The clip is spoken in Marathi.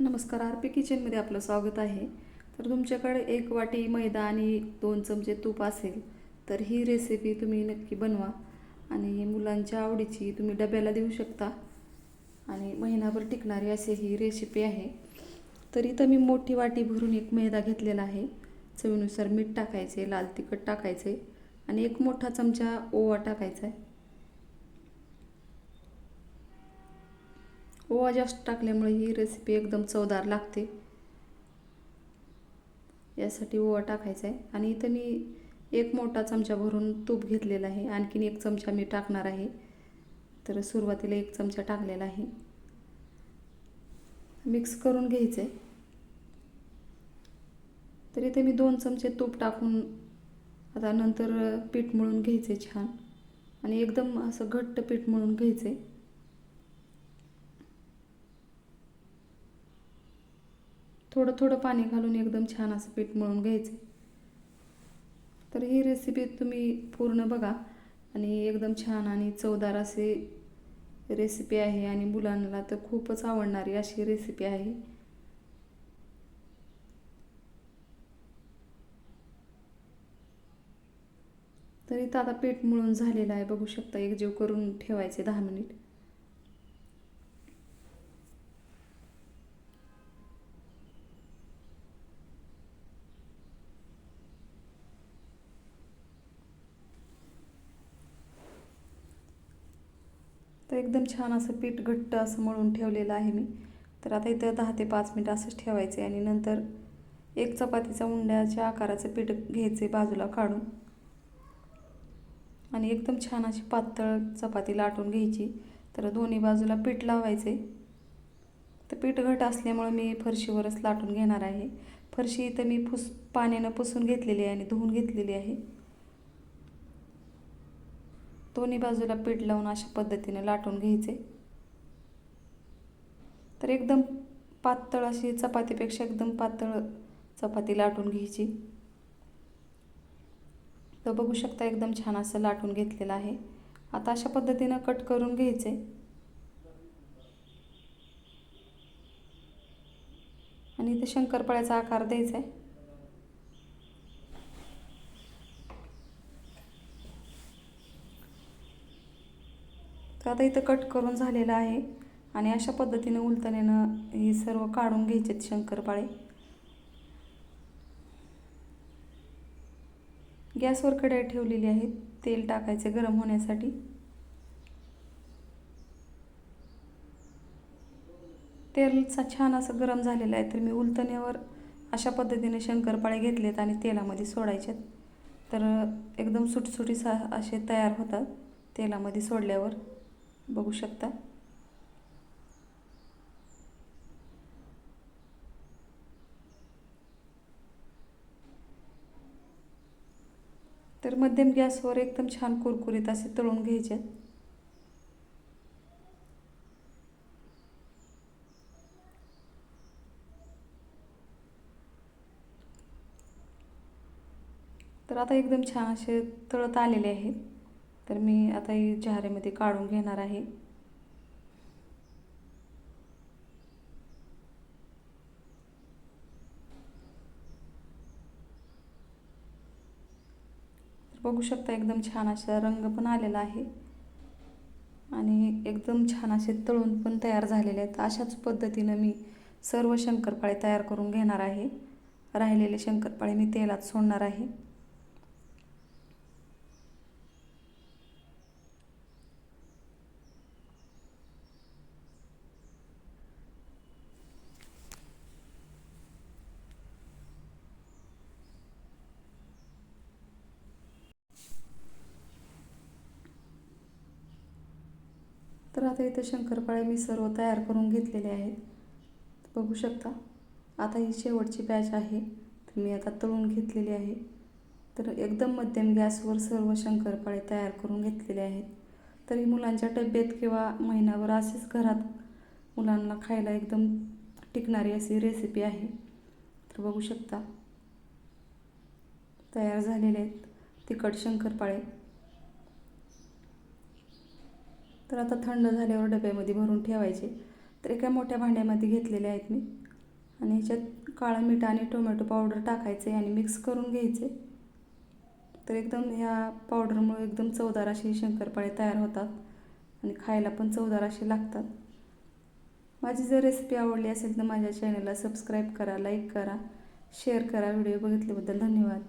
नमस्कार आर पी किचनमध्ये आपलं स्वागत आहे. तर तुमच्याकडे एक वाटी मैदा आणि दोन चमचे तूप असेल तर ही रेसिपी तुम्ही नक्की बनवा. आणि मुलांच्या आवडीची तुम्ही डब्याला देऊ शकता. आणि महिनाभर टिकणारी अशी ही रेसिपी आहे. तर इथं मी मोठी वाटी भरून एक मैदा घेतलेला आहे. चवीनुसार मीठ टाकायचे लाल तिखट टाकायचे आणि एक मोठा चमचा ओवा टाकायचा आहे. ओवा जास्त टाकल्यामुळे ही रेसिपी एकदम चवदार लागते. यासाठी ओवा टाकायचा आहे. आणि इथं मी एक मोठा चमचा भरून तूप घेतलेला आहे. आणखीन एक चमचा मी टाकणार आहे. तर सुरुवातीला एक चमचा टाकलेला आहे. मिक्स करून घ्यायचं आहे तर इथे मी दोन चमचे तूप टाकून आता नंतर पीठ मळून घ्यायचे छान. आणि एकदम असं घट्ट पीठ मळून घ्यायचे थोडं थोडं पाणी घालून एकदम छान असं पीठ मळून घ्यायचं. तर ही रेसिपी तुम्ही पूर्ण बघा. आणि एकदम छान आणि चवदार असे रेसिपी आहे आणि मुलांना तर खूपच आवडणारी अशी रेसिपी आहे. तर इथं आता पीठ मळून झालेलं आहे. बघू शकता एकजीव करून ठेवायचे दहा मिनिट. तर एकदम छान असं पीठ घट्ट असं मळून ठेवलेलं आहे मी. तर आता इथं दहा ते पाच मिनटं असंच ठेवायचे आणि नंतर एक चपातीचा उंड्याच्या आकाराचं पीठ घ्यायचे बाजूला काढून. आणि एकदम छान अशी पातळ चपाती लाटून घ्यायची. तर दोन्ही बाजूला पीठ लावायचे. तर पीठ घट असल्यामुळं मी फरशीवरच लाटून घेणार आहे. फरशी इथं मी पुस पाण्यानं पुसून घेतलेली आहे आणि धुवून घेतलेली आहे. दोन्ही बाजूला पीठ लावून अशा पद्धतीने लाटून घ्यायचे. तर एकदम पातळ अशी चपातीपेक्षा एकदम पातळ चपाती लाटून घ्यायची. तर बघू शकता एकदम छान असं लाटून घेतलेलं आहे. आता अशा पद्धतीनं कट करून घ्यायचे. आणि इथे शंकरपाळ्याचा आकार द्यायचा आहे. तर आता इथं कट करून झालेलं आहे? आणि अशा पद्धतीने उलथण्यानं हे सर्व काढून घ्यायचे शंकरपाळे. गॅसवर कढाई ठेवलेली आहे तेल टाकायचे गरम होण्यासाठी. तेलचा छान असं गरम झालेलं आहे तर मी उलतण्यावर अशा पद्धतीने शंकरपाळे घेतलेत आणि तेलामध्ये सोडायचेत तर एकदम सुटसुटीसा असे तयार होतात तेलामध्ये सोडल्यावर. बघू शकता. तर मध्यम गॅसवर एकदम छान कुरकुरीत असे तळून घ्यायचे. तर आता एकदम छान असे तळत आलेले आहेत. तर मी आता ही जहारेमध्ये काढून घेणार आहे. बघू शकता एकदम छान असा रंग पण आलेला आहे. आणि एकदम छान असे तळून पण तयार झालेले आहेत. अशाच पद्धतीनं मी सर्व शंकरपाळे तयार करून घेणार आहे. राहिलेले शंकरपाळे मी तेलात सोडणार आहे तर आता इथे शंकरपाळे मी सर्व तयार करून घेतलेले आहेत. बघू शकता आता ही शेवटची बॅच आहे. तर मी आता तळून घेतलेली आहे. तर एकदम मध्यम गॅसवर सर्व शंकरपाळे तयार करून घेतलेले आहेत. तरी मुलांच्या डब्यात किंवा महिनाभर असेच घरात मुलांना खायला एकदम टिकणारी अशी रेसिपी आहे. तर बघू शकता तयार झालेले आहेत तिखट शंकरपाळे. तर आता थंड झाल्यावर डब्यामध्ये भरून ठेवायचे. तर एका मोठ्या भांड्यामध्ये घेतलेले आहेत मी. आणि ह्याच्यात काळं मीठ आणि टोमॅटो पावडर टाकायचे आणि मिक्स करून घ्यायचे. तर एकदम ह्या पावडरमुळे एकदम चवदार अशी शंकरपाळे तयार होतात आणि खायला पण चवदार असे लागतात. माझी जर रेसिपी आवडली असेल तर माझ्या चॅनलला सबस्क्राईब करा लाईक करा शेअर करा. व्हिडिओ बघितल्याबद्दल धन्यवाद.